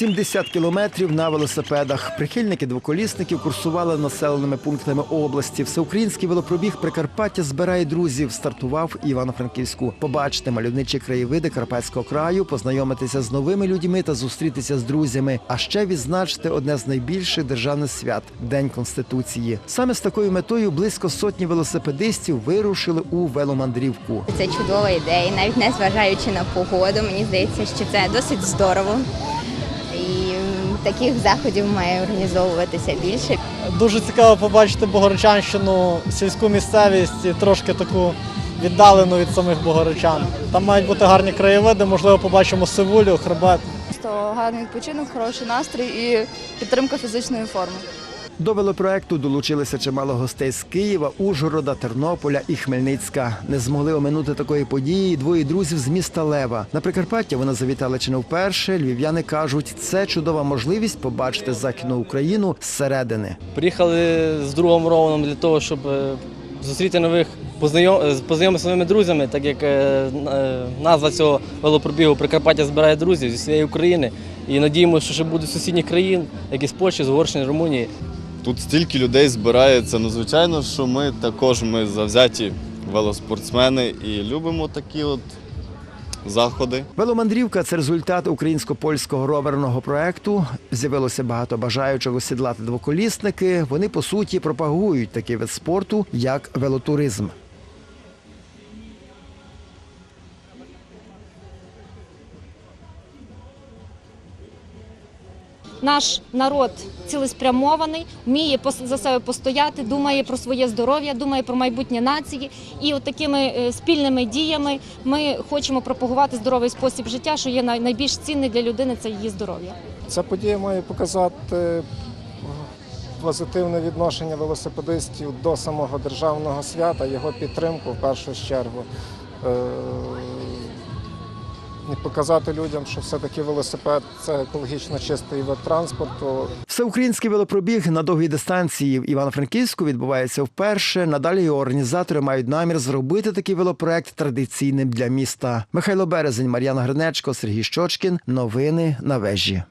70 кілометрів на велосипедах. Прихильники двоколісників курсували населеними пунктами області. Всеукраїнський велопробіг Прикарпаття збирає друзів. Стартував Івано-Франківську. Побачити мальовничі краєвиди Карпатського краю, познайомитися з новими людьми та зустрітися з друзями. А ще відзначити одне з найбільших державних свят День Конституції. Саме з такою метою близько сотні велосипедистів вирушили у веломандрівку. Це чудова ідея, навіть не зважаючи на погоду, мені здається, що це досить здорово. Таких заходів має організовуватися більше. Дуже цікаво побачити Богородчанщину, сільську місцевість і трошки таку віддалену від самих богородчан. Там мають бути гарні краєвиди, можливо, побачимо сивулю, хребет. Просто гарний відпочинок, хороший настрій і підтримка фізичної форми. До велопроекту долучилися чимало гостей з Києва, Ужгорода, Тернополя і Хмельницька. Не змогли оминути такої події двоє друзів з міста Лева. На Прикарпаття вони завітали чи не вперше. Львів'яни кажуть, це чудова можливість побачити західну Україну зсередини. Приїхали з другом Романом для того, щоб е, зустріти нових е, познайомитися з новими друзями, так як е, назва цього велопробігу Прикарпаття збирає друзів зі всієї України. І надіємося, що ще будуть сусідніх країн, як і з Польщі, з Угорщини, Румунії. Тут стільки людей збирається. Ну, звичайно, що ми також ми завзяті велоспортсмени і любимо такі от заходи. Веломандрівка це результат українсько-польського роверного проекту. З'явилося багато бажаючих осідлати двоколісники. Вони по суті пропагують такий вид спорту, як велотуризм. Наш народ цілеспрямований, вміє за себе постояти, думає про своє здоров'я, думає про майбутнє нації. І от такими е, спільними діями ми хочемо пропагувати здоровий спосіб життя, що є найбільш цінний для людини це її здоров'я. Ця подія має показати позитивне відношення велосипедистів до самого державного свята, його підтримку в першу чергу. І показати людям, що все-таки велосипед це екологічно чистий вид транспорту, Всеукраїнський велопробіг на довгій дистанції в Івано-Франківську відбувається вперше. Надалі його організатори мають намір зробити такий велопроект традиційним для міста. Михайло Березень, Мар'яна Гринечко, Сергій Щочкін. Новини на вежі.